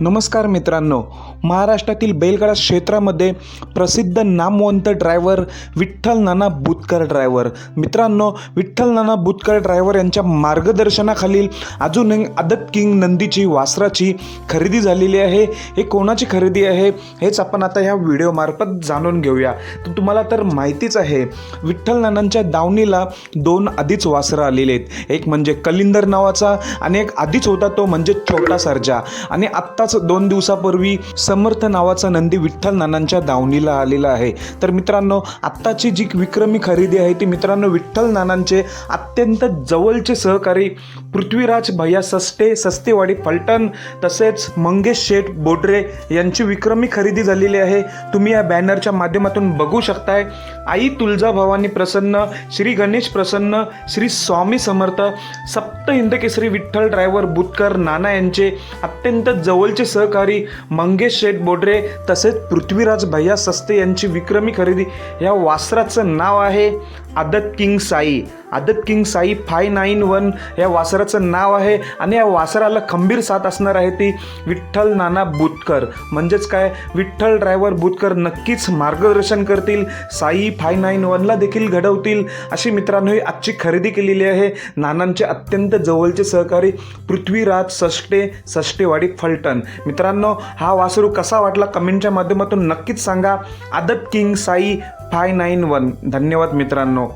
नमस्कार मित्रांनो महाराष्ट्रातील बैलगाडा क्षेत्रामध्ये प्रसिद्ध नामवंत ड्रायव्हर विठ्ठल नाना बुतकर ड्रायव्हर मित्रांनो विठ्ठल नाना बुतकर ड्रायव्हर यांच्या मार्गदर्शनाखालील अजून आदत किंग नंदीची वासराची खरेदी झालेली आहे. हे कोणाची खरेदी आहे हेच आपण आता ह्या व्हिडिओमार्फत जाणून घेऊया. तर तुम्हाला तर माहितीच आहे विठ्ठल नानांच्या दावणीला दोन आधीच वासरं आलेली आहेत. एक म्हणजे कलिंदर नावाचा आणि एक आधीच होता तो म्हणजे छोटा सर्जा. आणि आत्ताच दोन दिवसापूर्वी समर्थ नावाचा नंदी विठ्ठल नानांच्या दावणीला आलेला आहे. तर मित्रांनो आत्ताची जी विक्रमी खरेदी आहे ती मित्रांनो विठ्ठल नानांचे अत्यंत जवळचे सहकारी पृथ्वीराज भैया सस्ते सस्तेवाडी फलटण तसेच मंगेश शेठ बोडरे यांची विक्रमी खरेदी झालेली आहे. तुम्ही या बॅनरच्या माध्यमातून बघू शकताय. आई तुळजाभवानी प्रसन्न श्री गणेश प्रसन्न श्री स्वामी समर्थ सप्त हिंद विठ्ठल ड्रायव्हर बुतकर नाना यांचे अत्यंत जवळचे सहकारी मंगेश शेठ बोडरे तसेच पृथ्वीराज भैया सस्ते यांची विक्रमी खरेदी. या वासराचं नाव आहे Aadat king Sai. Aadat king Sai five nine one या वासराचं नाव आहे आणि या वासराला खंबीर साथ असणार आहे ती विठ्ठल नाना बुतकर. म्हणजेच काय? विठ्ठल ड्रायव्हर बुतकर नक्कीच मार्गदर्शन करतील. साई फाय नाईन वनला देखील घडवतील. अशी मित्रांनो ही आजची खरेदी केलेली आहे. नानांचे अत्यंत जवळचे सहकारी पृथ्वीराज सष्टे वाडी फलटण. मित्रांनो हा वासरू कसा वाटला कमेंटच्या माध्यमातून नक्कीच सांगा. Aadat king Sai five nine one. धन्यवाद मित्रांनो.